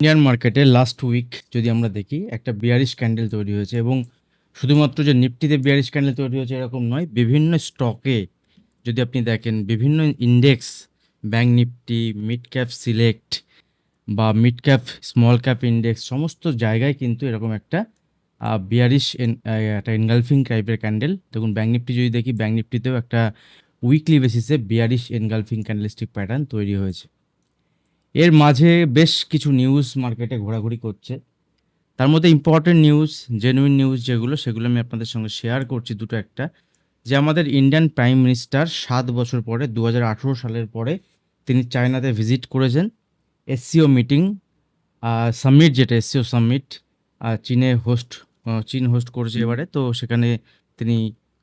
Indian মার্কেটে last week যদি আমরা দেখি, একটা বিয়ারিশ ক্যান্ডেল তৈরি হয়েছে এবং শুধুমাত্র যে নিফটিতে বিয়ারিশ ক্যান্ডেল তৈরি হয়েছে এরকম নয়, বিভিন্ন স্টকে যদি আপনি দেখেন, বিভিন্ন index bank Nifty mid cap select বা mid cap small cap index সমস্ত জায়গায় কিন্তু এরকম একটা বিয়ারিশ একটা এনগালফিং টাইপের ক্যান্ডেল দেখুন ব্যাঙ্ক নিফটি যদি দেখি ব্যাঙ্ক নিফটিতেও একটা উইকলি বেসিসে বিয়ারিশ এনগালফিং ক্যান্ডেলস্টিক প্যাটার্ন তৈরি হয়েছে। এর মাঝে বেশ কিছু নিউজ মার্কেটে ঘোরাঘুরি করছে। তার মধ্যে ইম্পর্টেন্ট নিউজ জেনুইন নিউজ যেগুলো, সেগুলো আমি আপনাদের সঙ্গে শেয়ার করছি দুটো একটা। যে আমাদের ইন্ডিয়ান প্রাইম মিনিস্টার সাত বছর পরে দু হাজার আঠেরো সালের পরে তিনি চায়নাতে ভিজিট করেছেন। এসসিও মিটিং সামিট যেটা এসসিও সামিট চীনে হোস্ট চীন হোস্ট করেছে এবারে। তো সেখানে তিনি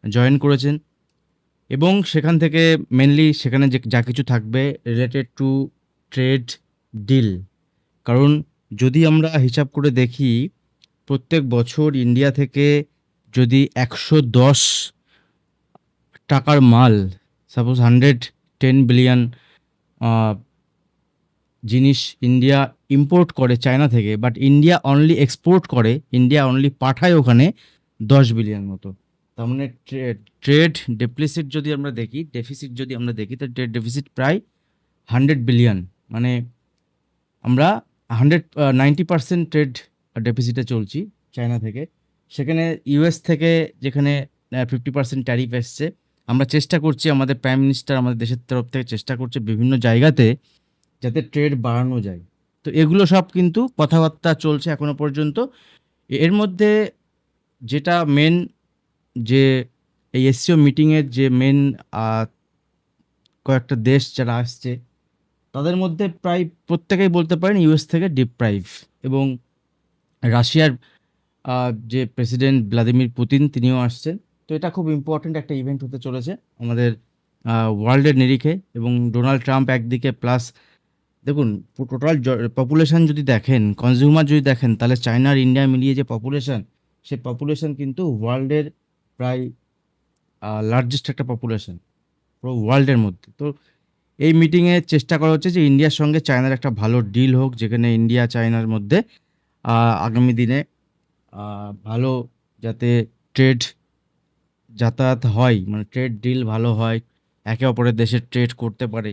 জয়েন করেছেন। এবং সেখান থেকে মেনলি সেখানে যে, যা কিছু থাকবে রিলেটেড টু ট্রেড ডিল। কারণ যদি আমরা হিসাব করে দেখি, প্রত্যেক বছর ইন্ডিয়া থেকে যদি একশো দশ টাকার মাল সাপোজ হান্ড্রেড টেন বিলিয়ন জিনিস ইন্ডিয়া ইম্পোর্ট করে চায়না থেকে বাট ইন্ডিয়া অনলি এক্সপোর্ট করে, ইন্ডিয়া অনলি পাঠায় ওখানে দশ বিলিয়ন মতো। তার মানে ট্রেড ডেপ্লিসিট যদি আমরা দেখি ডেফিসিট যদি আমরা দেখি তো ট্রেড ডেফিসিট প্রায় হান্ড্রেড বিলিয়ন মানে আমরা হান্ড্রেড নাইনটি পার্সেন্ট ট্রেড ডেফিসিটে চলছি চায়না থেকে। সেখানে ইউএস থেকে যেখানে ফিফটি পার্সেন্ট ট্যারিফ এসছে, আমরা চেষ্টা করছি আমাদের প্রাইম মিনিস্টার আমাদের দেশের তরফ থেকে চেষ্টা করছে বিভিন্ন জায়গাতে যাতে ট্রেড বাড়ানো যায়। তো এগুলো সব কিন্তু কথাবার্তা চলছে এখনও পর্যন্ত। এর মধ্যে যেটা মেন যে এই এসসিও মিটিংয়ের যে মেন কয়েকটা দেশ যারা আসছে তাদের মধ্যে প্রায় প্রত্যেকেই বলতে পারেন ইউএস থেকে ডিপ্রাইভ এবং রাশিয়ার যে প্রেসিডেন্ট ভ্লাদিমির পুতিন তিনিও আসছেন। তো এটা খুব ইম্পর্ট্যান্ট একটা ইভেন্ট হতে চলেছে আমাদের ওয়ার্ল্ডের নিরিখে এবং ডোনাল্ড ট্রাম্প একদিকে প্লাস দেখুন টোটাল পপুলেশন যদি দেখেন কনজিউমার যদি দেখেন, তাহলে চায়না আর ইন্ডিয়া মিলিয়ে যে পপুলেশন সে পপুলেশন কিন্তু ওয়ার্ল্ডের প্রায় লার্জেস্ট একটা পপুলেশন পুরো ওয়ার্ল্ডের মধ্যে। তো এই মিটিংয়ে চেষ্টা করা হচ্ছে যে ইন্ডিয়ার সঙ্গে চায়নার একটা ভালো ডিল হোক, যেখানে ইন্ডিয়া চায়নার মধ্যে আগামী দিনে ভালো যাতে ট্রেড যাতায়াত হয় মানে ট্রেড ডিল ভালো হয়, একে অপরের দেশে ট্রেড করতে পারে।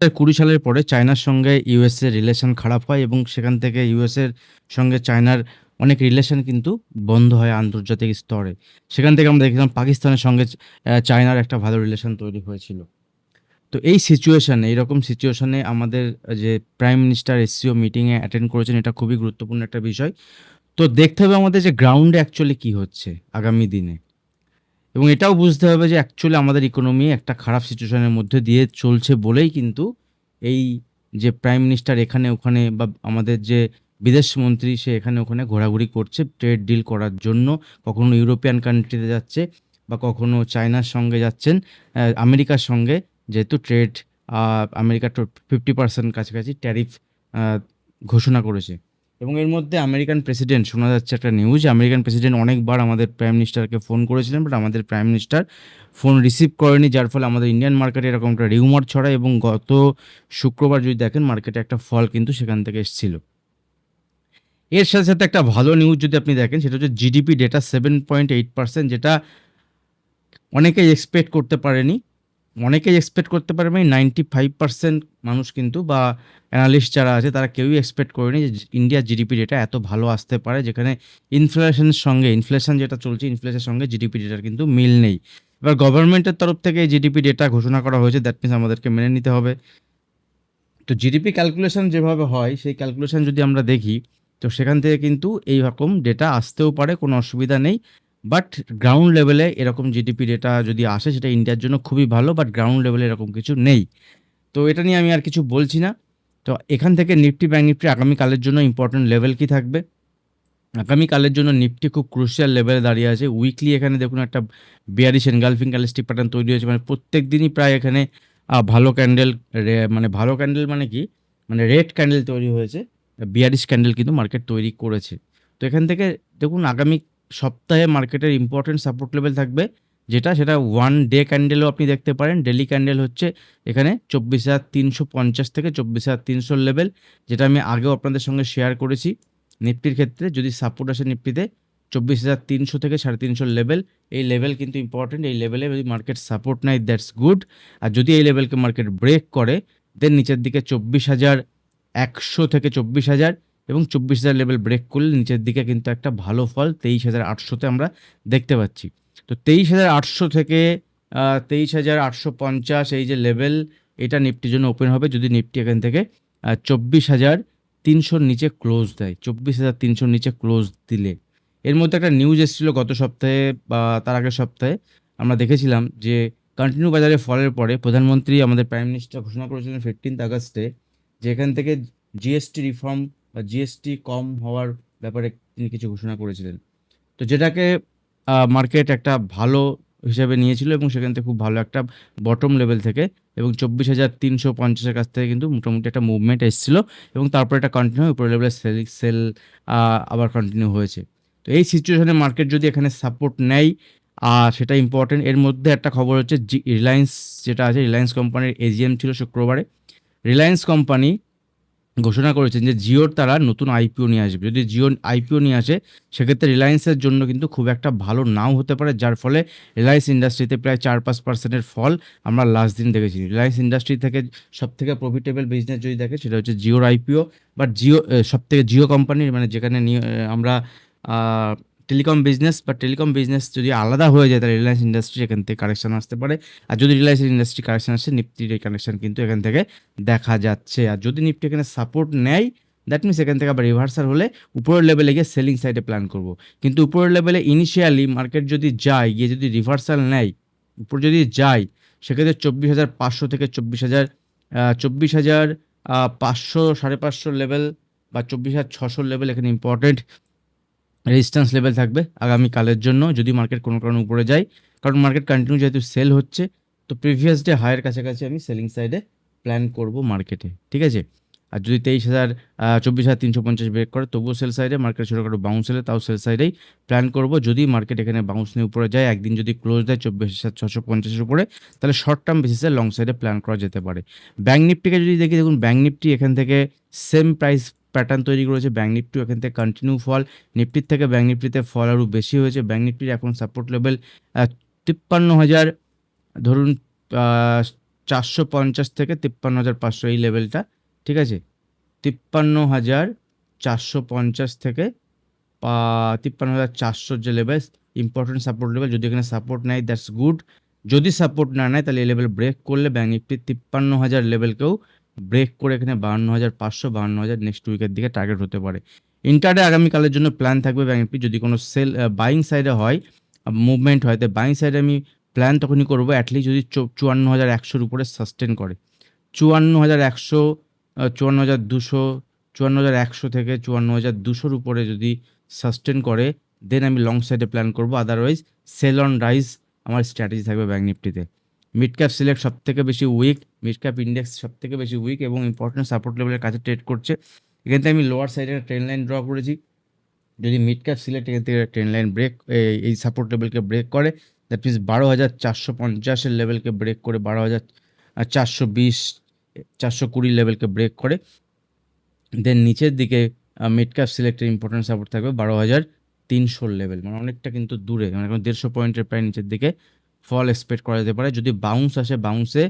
কুড়ি সালের পরে চায়নার সঙ্গে ইউএসএ রিলেশন খারাপ হয় এবং সেখান থেকে ইউএসএর সঙ্গে চায়নার অনেক রিলেশন কিন্তু বন্ধ হয় আন্তর্জাতিক স্তরে। সেখান থেকে আমরা দেখলাম পাকিস্তানের সঙ্গে চায়নার একটা ভালো রিলেশন তৈরি হয়েছিল। তো এই সিচুয়েশানে এইরকম সিচুয়েশানে আমাদের যে প্রাইম মিনিস্টার এসসিও মিটিংয়ে অ্যাটেন্ড করেছেন, এটা খুবই গুরুত্বপূর্ণ একটা বিষয়। তো দেখতে হবে আমাদের যে গ্রাউন্ডে অ্যাকচুয়ালি কী হচ্ছে আগামী দিনে। এবং এটাও বুঝতে হবে যে অ্যাকচুয়ালি আমাদের ইকোনমি একটা খারাপ সিচুয়েশনের মধ্যে দিয়ে চলছে বলেই কিন্তু এই যে প্রাইম মিনিস্টার এখানে ওখানে বা আমাদের যে বিদেশ মন্ত্রী সে এখানে ওখানে ঘোরাঘুরি করছে ট্রেড ডিল করার জন্য। কখনো ইউরোপিয়ান কান্ট্রিতে যাচ্ছে বা কখনো চায়নার সঙ্গে যাচ্ছেন আমেরিকার সঙ্গে। যেহেতু ট্রেড আমেরিকা ফিফটি পার্সেন্ট কাছাকাছি ট্যারিফ ঘোষণা করেছে। এবং এর মধ্যে আমেরিকান প্রেসিডেন্ট শোনা যাচ্ছে একটা নিউজ আমেরিকান প্রেসিডেন্ট অনেকবার আমাদের প্রাইম মিনিস্টারকে ফোন করেছিলেন বাট আমাদের প্রাইম মিনিস্টার ফোন রিসিভ করেনি, যার ফলে আমাদের ইন্ডিয়ান মার্কেটে এরকম একটা রিউমার ছড়ায় এবং গত শুক্রবার যদি দেখেন মার্কেটে একটা ফল কিন্তু সেখান থেকে এসেছিল। এর সাথে সাথে একটা ভালো নিউজ যদি আপনি দেখেন, সেটা হচ্ছে GDP data seven point eight percent যেটা অনেকেই এক্সপেক্ট করতে পারেনি। অনেকেই এক্সপেক্ট করতে পারেনি নাইনটি ফাইভ পার্সেন্ট মানুষ কিন্তু বা অ্যানালিস্ট যারা আছে তারা কেউই এক্সপেক্ট করেনি যে ইন্ডিয়ার জিডিপি ডেটা এত ভালো আসতে পারে, যেখানে ইনফ্লেশনের সঙ্গে ইনফ্লেশন যেটা চলছে ইনফ্লেশনের সঙ্গে জিডিপি ডেটার কিন্তু মিল নেই। এবার গভর্নমেন্টের তরফ থেকে জিডিপি ডেটা ঘোষণা করা হয়েছে দ্যাট মিনস আমাদেরকে মেনে নিতে হবে। তো জিডিপি ক্যালকুলেশন যেভাবে হয়, সেই ক্যালকুলেশন যদি আমরা দেখি, তো সেখান থেকে কিন্তু এই রকম ডেটা আসতেও পারে, কোনো অসুবিধা নেই। বাট গ্রাউন্ড লেভেলে এরকম জিডিপি ডেটা যদি আসে, সেটা ইন্ডিয়ার জন্য খুবই ভালো বাট গ্রাউন্ড লেভেলে এরকম কিছু নেই। তো এটা নিয়ে আমি আর কিছু বলছি না। তো এখান থেকে নিফটি ব্যাঙ্ক নিফটি আগামীকালের জন্য ইম্পর্টেন্ট লেভেল কি থাকবে? আগামীকালের জন্য নিফটি খুব ক্রুশিয়াল লেভেলে দাঁড়িয়ে আছে। উইকলি এখানে দেখুন একটা বিয়ারিশ এনগালফিং ক্যালিস্টিক প্যাটার্ন তৈরি হয়েছে। মানে প্রত্যেক দিনই প্রায় এখানে ভালো ক্যান্ডেল মানে ভালো ক্যান্ডেল মানে কি? মানে রেড ক্যান্ডেল তৈরি হয়েছে। বিয়ারিশ ক্যান্ডেল কিন্তু মার্কেট তৈরি করেছে। তো এখান থেকে দেখুন আগামী সপ্তাহে মার্কেটের ইম্পর্টেন্ট সাপোর্ট লেভেল থাকবে। যেটা, সেটা ওয়ান ডে ক্যান্ডেলও আপনি দেখতে পারেন। ডেলি ক্যান্ডেল হচ্ছে এখানে চব্বিশ হাজার তিনশো পঞ্চাশ থেকে চব্বিশ হাজার তিনশো লেভেল যেটা আমি আগেও আপনাদের সঙ্গে শেয়ার করেছি। নিফটির ক্ষেত্রে যদি সাপোর্ট আসে নিফটিতে, চব্বিশ হাজার তিনশো থেকে সাড়ে তিনশো লেভেল এই লেভেল কিন্তু ইম্পর্টেন্ট এই লেভেলে যদি মার্কেট সাপোর্ট নেয় দ্যাটস গুড আর যদি এই লেভেলকে মার্কেট ব্রেক করে দেন নিচের দিকে চব্বিশ হাজার একশো থেকে চব্বিশ হাজার এবং চব্বিশ হাজার লেভেল ব্রেক করলে নিচের দিকে কিন্তু একটা ভালো ফল তেইশ হাজার আটশোতে আমরা দেখতে পাচ্ছি। তো তেইশ হাজার আটশো থেকে তেইশ হাজার আটশো পঞ্চাশ এই যে লেভেল, এটা নিফটির জন্য ওপেন হবে যদি নিফটি এখান থেকে চব্বিশ হাজার তিনশোর নিচে ক্লোজ দেয়। চব্বিশ হাজার তিনশোর নিচে ক্লোজ দিলে। এর মধ্যে একটা নিউজ এসেছিল গত সপ্তাহে বা তার আগের সপ্তাহে, আমরা দেখেছিলাম যে কন্টিনিউ বাজারে ফলের পরে প্রধানমন্ত্রী আমাদের প্রাইম মিনিস্টার ঘোষণা করেছিলেন ফিফটিন্থ আগস্টে যে এখান থেকে জিএসটি রিফর্ম জিএসটি কম হওয়ার ব্যাপারে তিনি কিছু ঘোষণা করেছিলেন। তো যেটাকে মার্কেট একটা ভালো হিসাবে নিয়েছিল এবং সেখান থেকে খুব ভালো একটা বটম লেভেল থেকে এবং চব্বিশ হাজার তিনশো পঞ্চাশের কাছ থেকে কিন্তু মোটামুটি একটা মুভমেন্ট এসেছিল এবং তারপর এটা কন্টিনিউ উপরে লেভেলে সেল সেল আবার কন্টিনিউ হয়েছে। তো এই সিচুয়েশনে মার্কেট যদি এখানে সাপোর্ট নেয় আর সেটা ইম্পর্টেন্ট এর মধ্যে একটা খবর হচ্ছে রিলায়েন্স যেটা আছে রিলায়েন্স কোম্পানির এজিএম ছিল শুক্রবারে। রিলায়েন্স কোম্পানি ঘোষণা করেছেন যে জিওর তারা নতুন আইপিও নিয়ে আসবে। যদি জিও আইপিও নিয়ে আসে, সেক্ষেত্রে রিলায়েন্সের জন্য কিন্তু খুব একটা ভালো নাও হতে পারে, যার ফলে রিলায়েন্স ইন্ডাস্ট্রিতে প্রায় চার পাঁচ পার্সেন্টের ফল আমরা লাস্ট দিন দেখেছি। রিলায়েন্স ইন্ডাস্ট্রি থেকে সবথেকে প্রফিটেবল বিজনেস যদি দেখে, সেটা হচ্ছে জিওর আইপিও বাট জিও সব থেকে জিও কোম্পানির মানে যেখানে নিয়ে আমরা টেলিকম বিজনেস বা টেলিকম বিজনেস যদি আলাদা হয়ে যায়, তাহলে রিলায়েন্স ইন্ডাস্ট্রি এখান থেকে কারেকশন আসতে পারে। আর যদি রিলায়েন্স ইন্ডাস্ট্রি কারেকশন আসে নিফটির এই কানেকশন কিন্তু এখান থেকে দেখা যাচ্ছে। আর যদি নিফটি এখানে সাপোর্ট নেয় দ্যাট মিনস এখান থেকে আবার রিভার্সাল হলে উপরের লেভেলে গিয়ে সেলিং সাইডে প্ল্যান করব। কিন্তু উপরের লেভেলে ইনিশিয়ালি মার্কেট যদি যায়, গিয়ে যদি রিভার্সাল নেয়, উপর যদি যায়, সেক্ষেত্রে চব্বিশ হাজার পাঁচশো থেকে চব্বিশ হাজার চব্বিশ হাজার পাঁচশো সাড়ে পাঁচশো লেভেল বা চব্বিশ হাজার ছশো লেভেল এখানে ইম্পর্টেন্ট রেজিস্ট্যান্স লেভেল থাকবে আগামী কালের জন্য যদি মার্কেট কোনো কারণে উপরে যায়। কারণ মার্কেট কন্টিনিউ যেহেতু সেল হচ্ছে, তো প্রিভিয়াস ডে হায়ার কাছাকাছি আমি সেলিং সাইডে প্ল্যান করব মার্কেটে ঠিক আছে? আর যদি তেইশ হাজার চব্বিশ হাজার তিনশো পঞ্চাশ ব্রেক করে, তবুও সেল সাইডে মার্কেট ছোটোখাটো বাউন্স হলে তাও সেল সাইডেই প্ল্যান করব। যদি মার্কেট এখানে বাউন্স নিয়ে উপরে যায়, একদিন যদি ক্লোজ দেয় চব্বিশ হাজার ছশো পঞ্চাশের উপরে, তাহলে শর্ট টার্ম বেসিসে লং সাইডে প্ল্যান করা যেতে পারে। ব্যাঙ্ক নিফটিকে যদি দেখি, দেখুন ব্যাঙ্ক নিফটি এখান থেকে সেম প্রাইস প্যাটার্ন তৈরি করেছে ব্যাঙ্ক নিফটি এখান থেকে কন্টিনিউ ফল নিফটির থেকে ব্যাঙ্ক নিফটিতে ফল আরও বেশি হয়েছে। ব্যাঙ্ক নিফটির এখন সাপোর্ট লেভেল তিপ্পান্ন হাজার, ধরুন চারশো পঞ্চাশ থেকে তিপ্পান্ন হাজার পাঁচশো এই লেভেলটা ঠিক আছে? তিপ্পান্ন হাজার চারশো পঞ্চাশ থেকে তিপ্পান্ন হাজার চারশোর যে লেভেল ইম্পর্টেন্ট সাপোর্ট লেভেল যদি এখানে সাপোর্ট নেয় দ্যাটস গুড যদি সাপোর্ট না নেয়, তাহলে এই লেভেল ব্রেক করলে ব্যাঙ্ক নিফটির তিপ্পান্ন হাজার লেভেলকেও ব্রেক করে এখানে বাহান্ন হাজার পাঁচশো, বাহান্ন হাজার নেক্সট উইকের দিকে টার্গেট হতে পারে। ইন্টারডে আগামীকালের জন্য প্ল্যান থাকবে ব্যাঙ্ক নিফটি যদি কোনো সেল বাইং সাইডে হয় মুভমেন্ট হয়, তো বাইং সাইডে আমি প্ল্যান তখনই করব অ্যাটলিস্ট যদি চুয়ান্ন হাজার একশোর উপরে সাস্টেন করে। চুয়ান্ন হাজার একশো চুয়ান্ন হাজার দুশো, চুয়ান্ন হাজার একশো থেকে চুয়ান্ন হাজার দুশোর উপরে যদি সাস্টেন করে দেন আমি লং সাইডে প্ল্যান করব। আদারওয়াইজ সেল অন রাইজ আমার স্ট্র্যাটেজি থাকবে ব্যাঙ্ক নিফটিতে মিড ক্যাপ সিলেক্ট সব থেকে বেশি উইক মিড ক্যাপ ইন্ডেক্স সব থেকে বেশি উইক এবং ইম্পর্টেন্ট সাপোর্ট লেভেলের কাছে ট্রেড করছে। এখান থেকে আমি লোয়ার সাইডে ট্রেন লাইন ড্র করেছি। যদি মিড ক্যাপ সিলেক্ট এখান থেকে ট্রেন লাইন ব্রেক এই সাপোর্ট লেভেলকে ব্রেক করে দ্যাট মিনস বারো হাজার চারশো পঞ্চাশের লেভেলকে ব্রেক করে, বারো হাজার চারশো বিশ, চারশো কুড়ি লেভেলকে ব্রেক করে। দেন নিচের দিকে মিড ক্যাপ সিলেক্টের ইম্পর্টেন্ট সাপোর্ট থাকবে বারো হাজার তিনশোর লেভেল মানে অনেকটা কিন্তু দূরে মানে দেড়শো পয়েন্টের প্রায় নিচের দিকে। ফল এক্সপেক্ট করা যেতে পারে। যদি বাউন্স আসে বাউন্সে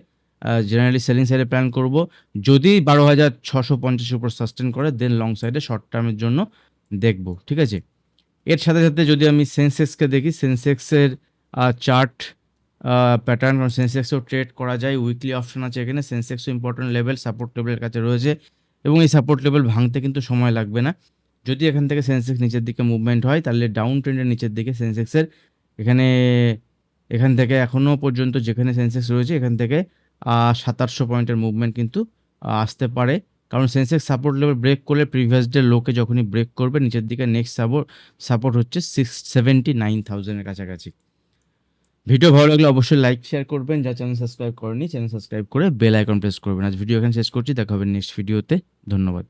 জেনারেলি সেলিং সাইডে প্ল্যান করব। যদি বারো হাজার ছশো পঞ্চাশের উপর সাস্টেন করে দেন লং সাইডে শর্ট টার্মের জন্য দেখব, ঠিক আছে? এর সাথে সাথে যদি আমি সেন্সেক্সকে দেখি সেন্সেক্সের চার্ট প্যাটার্ন সেন্সেক্সও ট্রেড করা যায়। উইকলি অপশন আছে এখানে। সেন্সেক্সও ইম্পর্টেন্ট লেভেল সাপোর্ট লেভেলের কাছে রয়েছে। এবং এই সাপোর্ট লেভেল ভাঙতে কিন্তু সময় লাগবে না। যদি এখান থেকে সেন্সেক্স নিচের দিকে মুভমেন্ট হয়, তাহলে ডাউন ট্রেন্ডের নিচের দিকে সেন্সেক্সের এখানে এখান থেকে এখনও পর্যন্ত যেখানে সেন্সেক্স রয়েছে, এখান থেকে সাতাশশো পয়েন্টের মুভমেন্ট কিন্তু আসতে পারে। কারণ সেন্সেক্স সাপোর্ট লেভেল ব্রেক করলে প্রিভিয়াস ডে লোকে যখনই ব্রেক করবে, নিচের দিকে নেক্সট সাপোর্ট সাপোর্ট হচ্ছে সিক্স সেভেন্টি নাইন থাউজেন্ডের কাছাকাছি। ভিডিও ভালো লাগলে অবশ্যই লাইক শেয়ার করবেন। যা চ্যানেল সাবস্ক্রাইব করেনি চ্যানেল সাবস্ক্রাইব করে বেল আইকন প্রেস করবেন। আজ ভিডিও এখানে শেষ করছি। দেখা হবে নেক্সট ভিডিওতে ধন্যবাদ।